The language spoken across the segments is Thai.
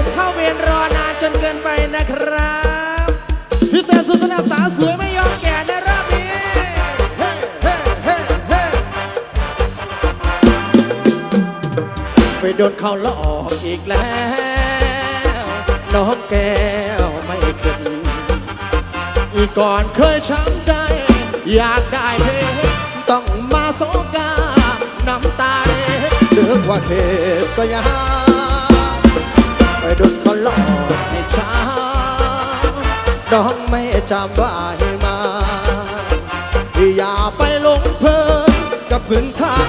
ผมเข้าเวรรอนานจนเกินไปนะครับ พิเศษสุดสนับสาวสวยไม่ยอมแก่ในรอบนี้เฮ้เฮ้เฮ้เฮ้ไปโดนเขาหลอกอีกแล้ว น้องแก้วไม่ขึ้น อีกก่อนเคยช้ำใจ อยากได้เพลงต้องมาโศกาน้ำตาเล็ดเลือกว่าเขตก็ยาก โดนเขาหลอกให้ช้าน้องไม่จำว่าให้มา อย่าไปหลงเพลินกับพื้นทาง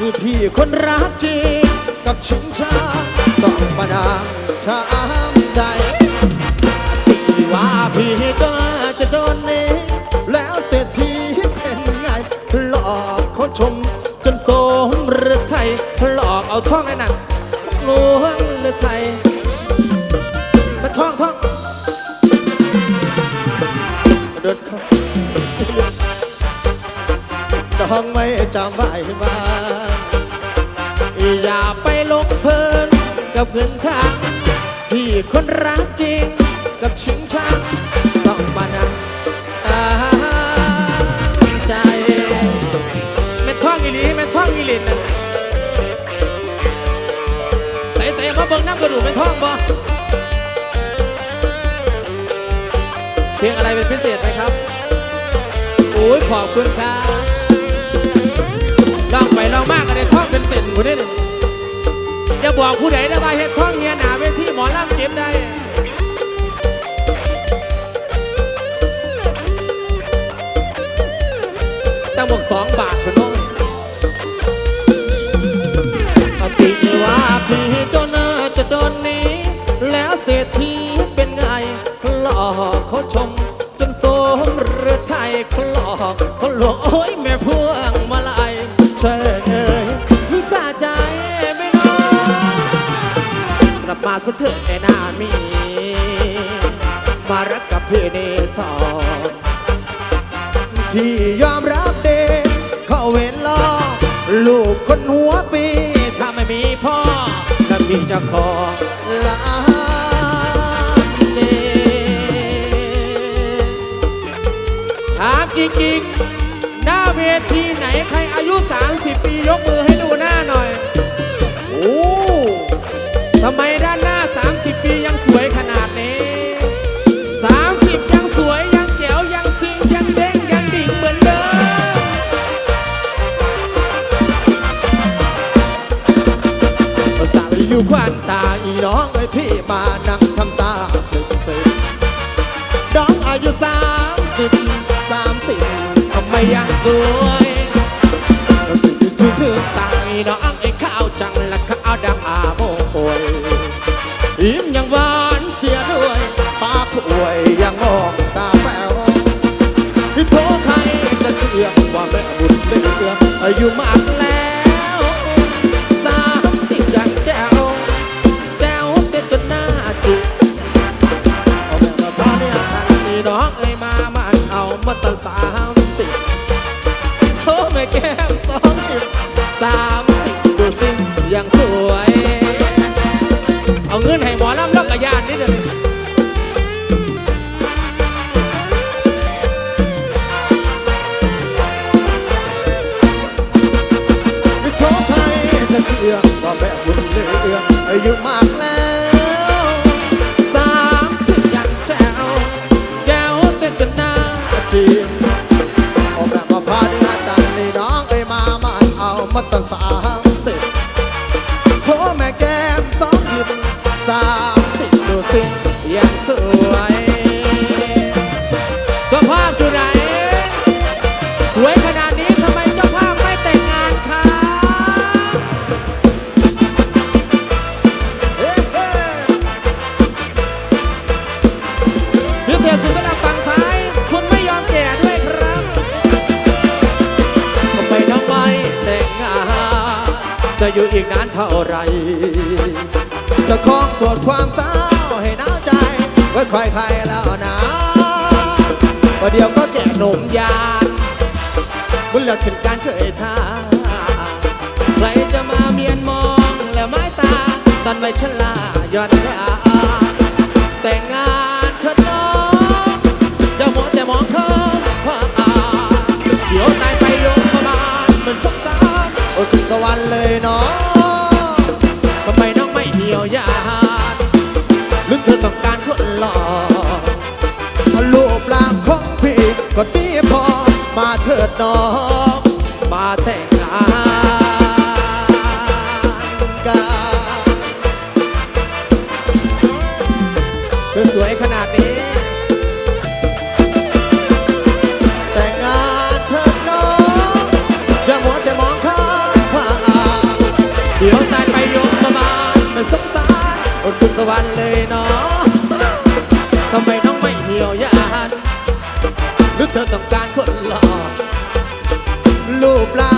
มีพี่คนรักจริงกับชิงชาต้องมาดังช้ำใจที่ว่าพี่ก็จะโดนเนแล้วเศรษฐีเป็นไง หลอกเขาชมจนสมฤทัยหลอกเอาท่องนั่นน่ะลวงฤทัย องไม่จำไว้มาอย่าไปหลงเพลินกับเงินทางที่คนรักจริงกับชิงช่างต้องมานั่งใจแม่ท่องอีหลีแม่ท่องอีหลินะใส่ใส่มาเบิ่งน้ำกระดูกแม่ท่องบ่เพลงอะไรเป็นพิเศษไหมครับโอ้ยขอบคุณครับ มากกันในท่องเป็นเส้นผู้นี้หนึ่อย่าบอกผู้ใดนะว่าเฮ็ดท่องเฮียหนาเวทีหมอลำเก็บได้ตั้งบอกสองบาทคุณน้องอติว่าพี่จนจะโดนนี้ แล้วเศรษฐีเป็นไงหลอกเขาชม จนโสมเรือไทยคลอกเขาหลอกโอ้ยแม่พวงมาลายเชิญ สักเถิดไอ้หน้ามี มารักกับพี่นี่ต่อพี่ยอมรับเดเขาเวรล้อลูกคนหัวปี ถ้าไม่มีพ่อถ้าพี่จะขอลาเดถามจริงๆ หน้าเวทีไหนใครอายุ30ปี ไมยังสวยถึงถึงตายน้องไอ้ข้าวจังและข้าวดังอาโมโอยยิ้มยังหวานเสียด้วยตาผู้อวยยังมองตาแป๋วพี่โทษใครจะเชื่อว่าแม่บุญเหลืออายุมากแล้วสามสิบยังแจ๋วแจ๋วเด็ดจนหน้าจุกเอาแม่มาพาเนี่ยทันนี้น้องเอ้ยมามันเอามาตั้งสาม สิบโอ้แม่แก้มสองสิบสามสิบดูสิยังสวย เอาเงินให้ เอตั้งสามสิบโทษแม่แก้มสองหยิบสามสิบดูสิยังสวยเจ้าภาพอยู่ไหนสวยข จะอยู่อีกนานเท่าไร จะคล้องสวดความเศร้าให้หนาวใจ ไว้คอยใครแล้วนะประเดี๋ยวก็แจกหนมยานบุญเลือดขึ้นการเคยทาใครจะมาเมียนมองและไม้ตาตอนไว้ชะลาย้อนแางของพี่ก็ดีพอมาเถิดน้อง มาแต่งงานกันสวยขนาดนี้ แต่งงานเถิดน้องอย่ามัวแต่มองข้ามผ่านเดี๋ยวตายไปโยมประมาณเหมือนสงสารอดทุกวันเลย รูปร่าง